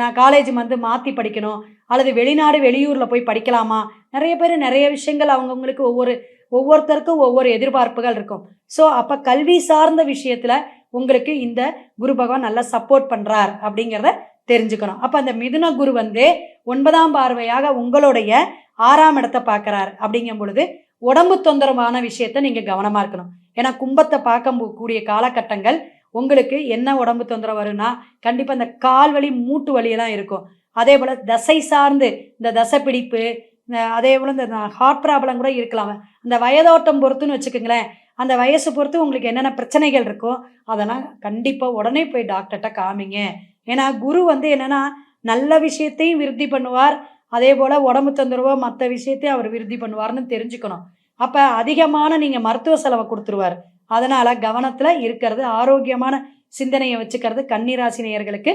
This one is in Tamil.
நான் காலேஜ் வந்து மாற்றி படிக்கணும். அல்லது வெளிநாடு வெளியூரில் போய் படிக்கலாமா? நிறைய பேர் நிறைய விஷயங்கள் அவங்கவுங்களுக்கு ஒவ்வொரு ஒவ்வொருத்தருக்கும் ஒவ்வொரு எதிர்பார்ப்புகள் இருக்கும். ஸோ அப்போ கல்வி சார்ந்த விஷயத்தில் உங்களுக்கு இந்த குரு பகவான் நல்லா சப்போர்ட் பண்ணுறார் அப்படிங்கிறத தெரிஞ்சுக்கணும். அப்போ அந்த மிதுன குரு வந்து ஒன்பதாம் பார்வையாக உங்களுடைய ஆறாம் இடத்தை பார்க்குறாரு அப்படிங்கும் பொழுது உடம்பு தொந்தரவான விஷயத்த நீங்கள் கவனமாக இருக்கணும். ஏன்னா கும்பத்தை பார்க்க கூடிய காலகட்டங்கள் உங்களுக்கு என்ன உடம்பு தொந்தரவு வரும்னா கண்டிப்பாக இந்த கால் வலி மூட்டு வலியெல்லாம் இருக்கும். அதே போல் தசை சார்ந்து இந்த தசை பிடிப்பு அதே போல் இந்த ஹார்ட் ப்ராப்ளம் கூட இருக்கலாம். அந்த வயதோட்டம் பொறுத்துன்னு வச்சுக்கோங்களேன் அந்த வயசு பொறுத்து உங்களுக்கு என்னென்ன பிரச்சனைகள் இருக்கோ அதெல்லாம் கண்டிப்பாக உடனே போய் டாக்டர்கிட்ட காமிங்க. ஏன்னா குரு வந்து என்னென்னா நல்ல விஷயத்தையும் விருத்தி பண்ணுவார். அதே போல் உடம்பு தொந்தரவோ மற்ற விஷயத்தையும் அவர் விருத்தி பண்ணுவார்னு தெரிஞ்சுக்கணும். அப்போ அதிகமான நீங்கள் மருத்துவ செலவை கொடுத்துருவார். அதனால் கவனத்தில் இருக்கிறது ஆரோக்கியமான சிந்தனையை வச்சுக்கிறது கன்னிராசி நேயர்களுக்கு